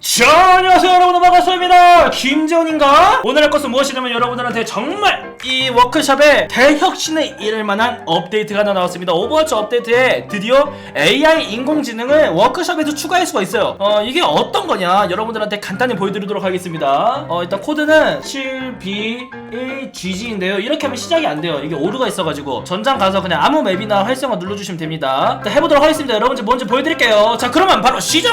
자, 안녕하세요 여러분. 반갑습니다. 김재훈인가? 오늘 할 것은 무엇이냐면 여러분들한테 정말 이 워크샵에 대혁신을 이룰 만한 업데이트가 하나 나왔습니다. 오버워치 업데이트에 드디어 AI 인공지능을 워크샵에서 추가할 수가 있어요. 어 이게 어떤 거냐? 여러분들한테 간단히 보여드리도록 하겠습니다. 어 일단 코드는 7B1GG인데요. 이렇게 하면 시작이 안 돼요. 이게 오류가 있어가지고. 전장 가서 그냥 아무 맵이나 활성화 눌러주시면 됩니다. 해보도록 하겠습니다. 여러분들 먼저 보여드릴게요. 자 그러면 바로 시작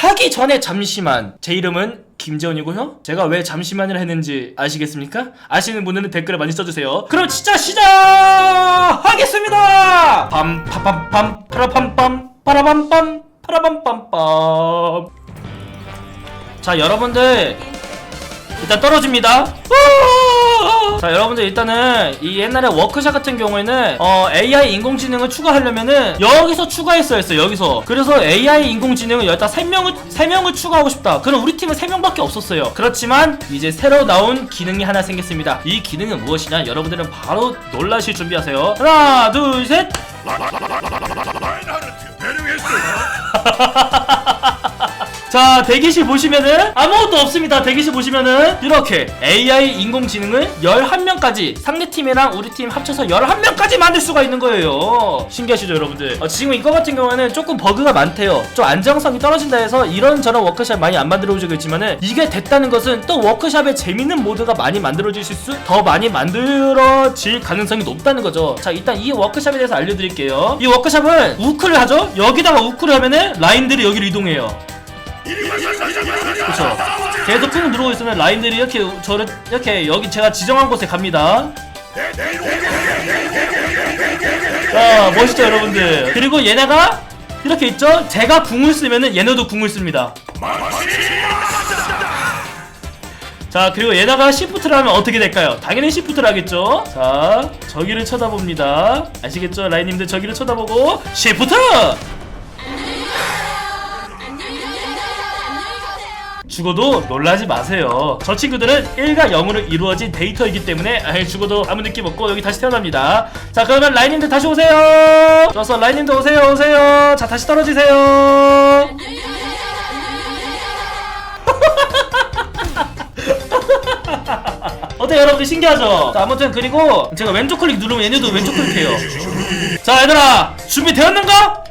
하기 전에 잠시만. 제 이름은 김재원이고요 제가 왜 잠시만이라 했는지 아시겠습니까? 아시는 분들은 댓글에 많이 써주세요. 그럼 진짜 시작하겠습니다! 빰파빰빰 파라빰빰 파라빰빰 파라빰빰빰 자 여러분들 일단 떨어집니다! 자 여러분들 일단은 이 옛날에 워크샵 같은 경우에는 어 AI 인공지능을 추가하려면은 여기서 추가했어야 했어요 여기서. 그래서 AI 인공지능을 여기다 3명을 3명을 추가하고 싶다. 그럼 우리 팀은 3명밖에 없었어요. 그렇지만 이제 새로 나온 기능이 하나 생겼습니다. 이 기능은 무엇이냐? 여러분들은 바로 놀라실 준비하세요. 하나 둘셋 자 대기실 보시면은 아무것도 없습니다. 대기실 보시면은 이렇게 AI 인공지능을 11명까지 상대팀이랑 우리 팀 합쳐서 11명까지 만들 수가 있는 거예요. 신기하시죠 여러분들? 어, 지금 이거 같은 경우에는 조금 버그가 많대요. 좀 안정성이 떨어진다 해서 이런저런 워크샵 많이 안 만들어지고 있지만은 이게 됐다는 것은 또 워크샵에 재밌는 모드가 많이 만들어질 수 더 많이 만들어질 가능성이 높다는 거죠. 자 일단 이 워크샵에 대해서 알려드릴게요. 이 워크샵은 우크를 하죠? 여기다가 우크를 하면은 라인들이 여기로 이동해요 그렇죠. 계속 꾹 누르고 있으면 라인들이 이렇게 저를 이렇게 여기 제가 지정한 곳에 갑니다. 자 멋있죠 여러분들. 그리고 얘네가 이렇게 있죠. 제가 궁을 쓰면은 얘네도 궁을 씁니다. 자 그리고 얘네가 시프트를 하면 어떻게 될까요? 당연히 시프트를 하겠죠. 자 저기를 쳐다봅니다. 아시겠죠 라인님들 저기를 쳐다보고 시프트. 죽어도 놀라지 마세요. 저 친구들은 1과 0으로 이루어진 데이터이기 때문에 아이, 죽어도 아무 느낌 없고 여기 다시 태어납니다. 자 그러면 라인님들 다시 오세요. 좋았어 라인님들 오세요 오세요. 자 다시 떨어지세요. 어때요 여러분들 신기하죠? 자 아무튼 그리고 제가 왼쪽 클릭 누르면 얘네도 왼쪽 클릭해요. 자 얘들아 준비되었는가?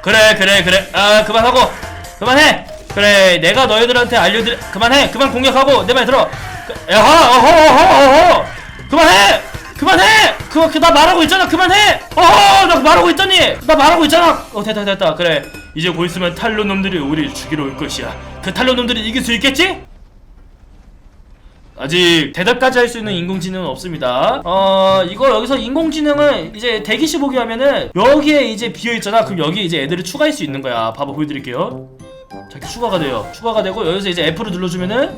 그래 그래 그래 아 그만하고 그만해 그래 내가 너희들한테 알려드려 그만해. 그만 공격하고 내 말 들어. 그, 야하 어허 어허 어허. 그만해! 그만해! 그거 그, 나 말하고 있잖아. 그만해! 어허 나 말하고 있더니. 나 말하고 있잖아. 어 됐다 됐다. 그래. 이제 곧 있으면 탈로 놈들이 우리 죽이러 올 것이야. 그 탈로 놈들이 이길 수 있겠지? 아직 대답까지 할 수 있는 인공지능은 없습니다. 어 이거 여기서 인공지능을 이제 대기실 보기 하면은 여기에 이제 비어 있잖아. 그럼 여기 이제 애들을 추가할 수 있는 거야. 봐봐 보여드릴게요. 자 이렇게 추가가 돼요. 추가가 되고 여기서 이제 F를 눌러주면은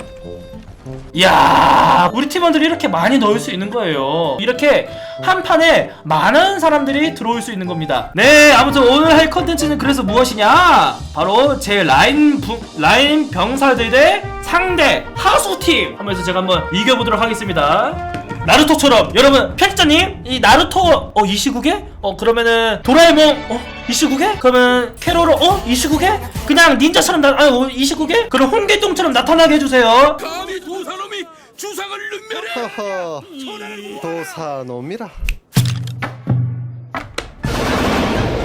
이야 우리 팀원들이 이렇게 많이 넣을 수 있는 거예요. 이렇게 한 판에 많은 사람들이 들어올 수 있는 겁니다. 네 아무튼 오늘 할 컨텐츠는 그래서 무엇이냐? 바로 제 라인 부, 라인 병사들 대 상대 하수팀 하면서 제가 한번 이겨보도록 하겠습니다. 나루토처럼. 여러분 편집자님 이 나루토 어 이 시국에? 어 그러면은 도라에몽 어 이 시국에? 그러면 캐로로 어이 시국에? 그냥 닌자처럼 나아이 시국에? 그럼 홍길동처럼 나타나게 해주세요. 감히 도사놈이 주상을 능멸해! 허허 도사놈이라.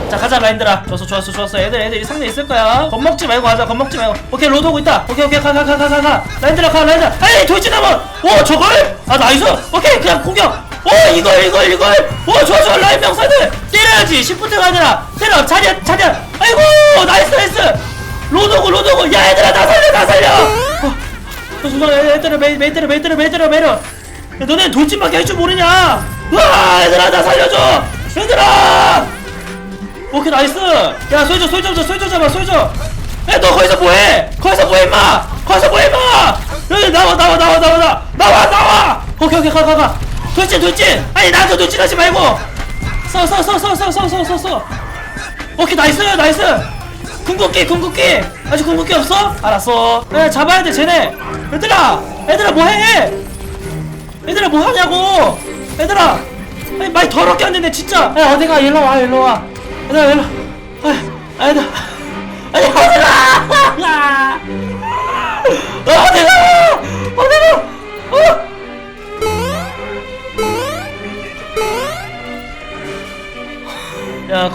자 가자 라인들아. 좋았어 좋았어 좋았어. 애들 애들 이 상대 있을 거야. 겁먹지 말고 가자 겁먹지 말고. 오케이 로드 오고 있다. 오케이 오케이 가 가 가 가 가가. 라인들아 가 라인들아. 에이 돌진하면! 오 저걸? 아 나이스! 오케이 그냥 공격 오 이걸 이걸 이걸 오 좋아 좋아 라인 명사들 때려야지. 시프트가 아니라. 때려. 자리야 자리야. 아이고 나이스 나이스. 로드 오고 로드 오고. 야 얘들아 나 살려 나 살려. 어, 어, 좋아 얘들아 메이 메이 때려 메이 때려 메이 때려 메이 야 너네 돌진밖에 할 줄 모르냐? 와 얘들아 나 살려줘. 얘들아. 오케이 나이스. 야 솔져 솔져 솔져 잡아 솔져. 야너 거기서 뭐해? 거기서 뭐해 임마? 거기서 뭐해 임마? 여기 나와 나와 나와 나와. 나와 나와. 오케이 오케이 가 가가 돌진 돌진! 아니 나한테 돌진하지 말고! 써 써 써 써 써 써 써 써 오케이 나이스 나이스! 궁극기 궁극기! 아직 궁극기 없어? 알았어. 야 잡아야 돼 쟤네! 얘들아! 얘들아 뭐해? 얘들아 뭐하냐고! 얘들아! 아니 많이 더럽게 안되네 진짜! 야 어디가? 일로와 일로와. 얘들아 일로 아 얘들아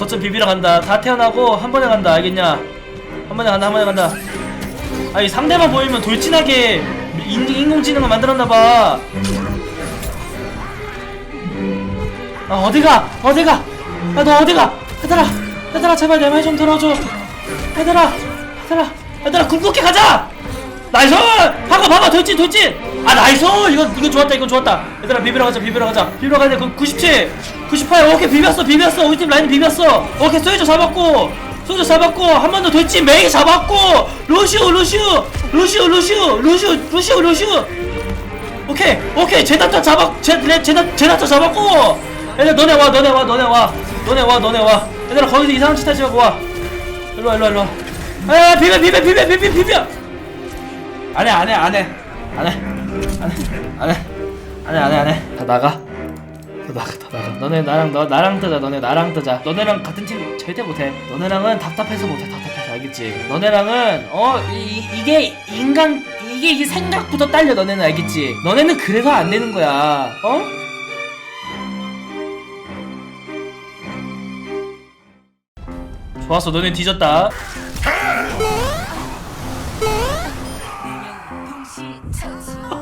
거점 비비러 간다. 다 태어나고 한 번에 간다. 알겠냐? 한 번에 간다 한 번에 간다. 아니 상대만 보이면 돌진하게 인, 인공지능을 만들었나봐. 아 어디가? 어디가? 야너 어디가? 얘들아 얘들아 제발 내 말 좀 들어줘. 얘들아 얘들아 얘들아 궁극기 가자! 나이스! 방금 방금 돌진 돌진 아 나이스! 이거 이거 좋았다 이거 좋았다. 얘들아 비비러 가자 비비러 가자. 비비러 가자 그 97, 98 오케이 비볐어 비볐어. 우리 팀 라인 비볐어. 오케이 소유주 잡았고 소유주 잡았고 한 번더 돌진 메이 잡았고 루시우 루시우 루시우 루시우 루시우 루시우 루시우. 오케이 오케이 제다타 잡았 제 레- 제다 제다타 잡았고. 얘들 너네 와 너네 와 너네 와. 너네 와 너네 와. 얘들아 거기서 이상한 짓 하지 말고 와. 일로 와 일로 와 일로 와. 에, 비벼 비벼 비벼 비벼 비벼. 안해 안해 안해. 안해 안해. 안해 안해 안해. 다 나가. 다 나가 다 나가. 너네 나랑 너 나랑 뜨자 너네 나랑 뜨자. 너네랑 같은 팀 절대 못해. 너네랑은 답답해서 못해. 답답해서 알겠지? 너네랑은 어 이, 이- 이게 인간 이게 이게 생각부터 딸려 너네는 알겠지? 너네는 그래서 안 되는 거야. 어? 좋았어. 너네 뒤졌다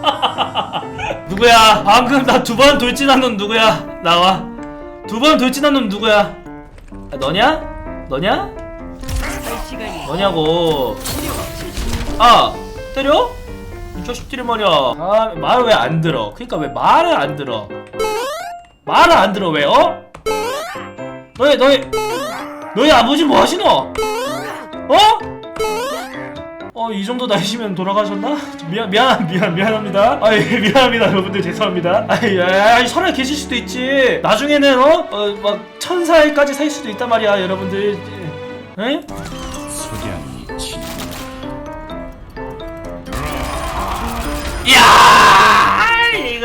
누구야? 방금 나 두 번 돌진한 놈 누구야? 나와. 두 번 돌진한 놈 누구야? 아, 너냐? 너냐? 너냐고. 아, 때려? 이 자식들이 말이야. 아, 말 왜 안 들어? 그니까 왜 말을 안 들어? 말을 안 들어, 왜, 어? 너희, 너희, 너희 아버지 뭐 하시노? 어? 어, 이 정도 나이시면 돌아가셨나? 미안, 미안, 미안, 미안합니다. 아, 예, 미안합니다, 여러분들 죄송합니다. 아, 예, 살아 계실 수도 있지. 나중에는 어, 어, 막 천살까지 살 수도 있단 말이야, 여러분들. 에? 이야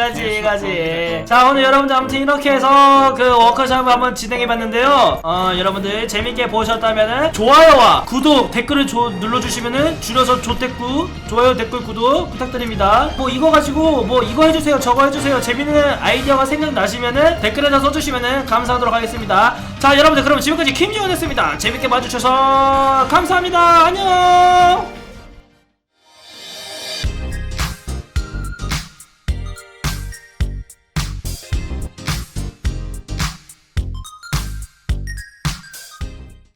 이거지 이거지. 자 오늘 여러분들 아무튼 이렇게 해서 그 워크숍을 한번 진행해봤는데요. 어 여러분들 재밌게 보셨다면은 좋아요와 구독 댓글을 조, 눌러주시면은 줄여서 조댓구 좋아요 댓글 구독 부탁드립니다. 뭐 이거 가지고 뭐 이거 해주세요 저거 해주세요 재밌는 아이디어가 생각나시면은 댓글에다 써주시면은 감사하도록 하겠습니다. 자 여러분들 그럼 지금까지 김지원이었습니다. 재밌게 봐주셔서 감사합니다. 안녕